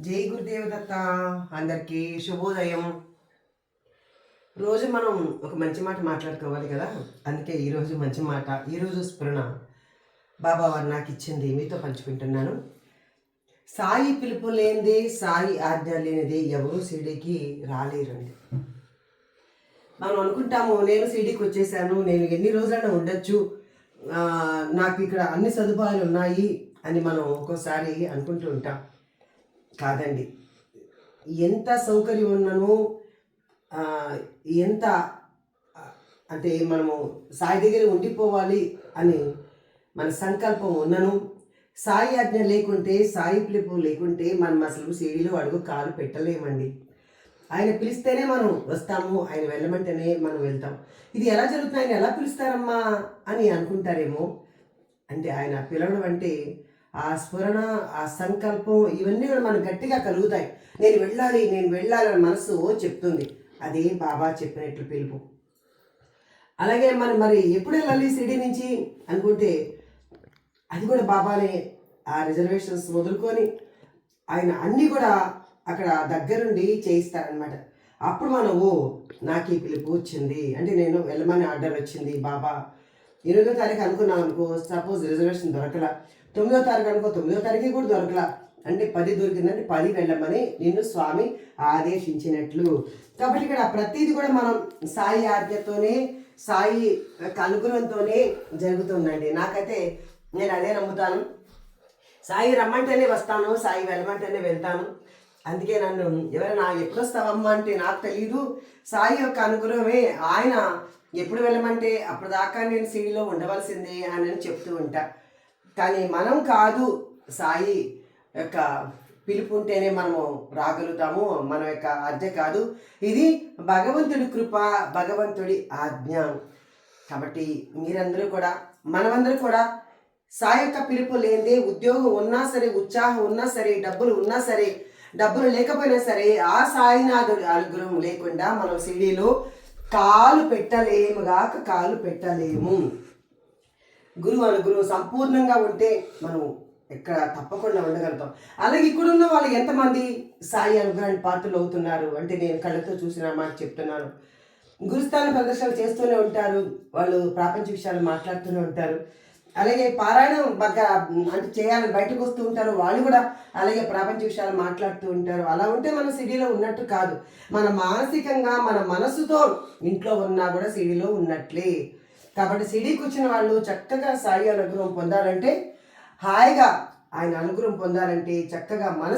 జై గురుదేవదత్త. అందరికీ శుభోదయం. రోజు మనం ఒక మంచి మాట మాట్లాడుకోవాలి కదా? అందుకే ఈరోజు మంచి మాట ఈరోజు స్ఫురణ బాబా వారు నాకు ఇచ్చింది. మీతో పంచుకుంటున్నాను. సాయి పిలుపు లేనిదే సాయి ఆజ్ఞ లేనిదే ఎవరు సిడీకి రాలేరండి. మనం అనుకుంటాము నేను సిడికి వచ్చేసాను నేను ఎన్ని రోజులైనా ఉండొచ్చు నాకు ఇక్కడ అన్ని సదుపాయాలు ఉన్నాయి అని మనం ఒక్కోసారి అనుకుంటూ ఉంటాం. కాదండి. ఎంత సౌకర్యం ఉన్నను ఎంత అంటే మనము సాయి దగ్గర ఉండిపోవాలి అని మన సంకల్పం ఉన్నను. సాయి ఆజ్ఞ లేకుంటే సాయి పిలుపు లేకుంటే మనం అసలు సీడీలో అడుగు కాలు పెట్టలేమండి. ఆయన పిలిస్తేనే మనం వస్తాము ఆయన వెళ్ళమంటేనే మనం వెళ్తాం. ఇది ఎలా జరుగుతుంది? ఆయన ఎలా పిలుస్తారమ్మా అని అనుకుంటారేమో. అంటే ఆయన పిలవడం అంటే ఆ స్ఫురణ ఆ సంకల్పం ఇవన్నీ కూడా మనం గట్టిగా కలుగుతాయి. నేను వెళ్ళాలి నేను వెళ్ళాలి అని మనసు చెప్తుంది. అదే బాబా చెప్పినట్లు పిలుపు. అలాగే మనం మరి ఎప్పుడు వెళ్ళాలి సిటీ నుంచి అనుకుంటే అది కూడా బాబానే ఆ రిజర్వేషన్స్ వదులుకొని ఆయన అన్నీ కూడా అక్కడ దగ్గరుండి చేయిస్తారనమాట అప్పుడు మనం ఓ నాకు ఈ పిలుపు వచ్చింది. అంటే నేను వెళ్ళమని ఆర్డర్ వచ్చింది బాబా. ఎనిమిదో తారీఖు అనుకున్నాం అనుకో సపోజ్ రిజర్వేషన్ దొరకలా. తొమ్మిదో తారీఖు అనుకో తొమ్మిదో తారీఖు కూడా దొరకలా. అంటే పది దొరికిందంటే పది వెళ్ళమని నిన్ను స్వామి ఆదేశించినట్లు. కాబట్టి ఇక్కడ ప్రతిదీ కూడా మనం సాయి ఆజ్ఞతోనే సాయి యొక్క అనుగ్రహంతోనే జరుగుతుందండి. నాకైతే నేను అదే నమ్ముతాను. సాయి రమ్మంటేనే వస్తాను సాయి వెళ్ళమంటేనే వెళ్తాను. అందుకే నన్ను ఎవరైనా ఎప్పుడు వస్తావమ్మా అంటే నాకు తెలియదు సాయి యొక్క అనుగ్రహమే ఆయన ఎప్పుడు వెళ్ళమంటే అప్పటిదాకా నేను సిడిలో ఉండవలసిందే అని చెప్తూ ఉంటాను కానీ మనం కాదు సాయి యొక్క పిలుపు ఉంటేనే మనము రాగలుగుతాము మన యొక్క అద్దె కాదు. ఇది భగవంతుడి కృప భగవంతుడి ఆజ్ఞ. కాబట్టి మీరందరూ కూడా మనమందరూ కూడా సాయి యొక్క పిలుపు లేనిదే ఉద్యోగం ఉన్నా సరే ఉత్సాహం ఉన్నా సరే డబ్బులు ఉన్నా సరే డబ్బులు లేకపోయినా సరే ఆ సాయినాథుడి అనుగ్రహం లేకుండా మనం సిడీలో కాలు పెట్టలేము గాక కాలు పెట్టలేము. గురువు అనుగురువు సంపూర్ణంగా ఉంటే మనం ఎక్కడ తప్పకుండా ఉండగలుగుతాం. అలాగే ఇక్కడున్న వాళ్ళు ఎంతమంది సాయి అనుగ్రహాన్ని పాత్రలు అవుతున్నారు అంటే నేను కళ్ళతో చూసిన మాట చెప్తున్నాను. గురుస్థాన ప్రదర్శనలు చేస్తూనే ఉంటారు. వాళ్ళు ప్రాపంచ విషయాలు మాట్లాడుతూనే ఉంటారు. అలాగే పారాయణం బాగా అంటే చేయాలని బయటకు వస్తూ ఉంటారు. వాళ్ళు కూడా అలాగే ప్రపంచ విషయాలు మాట్లాడుతూ ఉంటారు. అలా ఉంటే మన సిడీలో ఉన్నట్టు కాదు. మన మానసికంగా మన మనసుతో ఇంట్లో ఉన్నా కూడా సిడీలో ఉన్నట్లే. కాబట్టి సిడీకి వచ్చిన వాళ్ళు చక్కగా సాయి అనుగ్రహం పొందాలంటే హాయిగా ఆయన అనుగ్రహం పొందాలంటే చక్కగా మనసు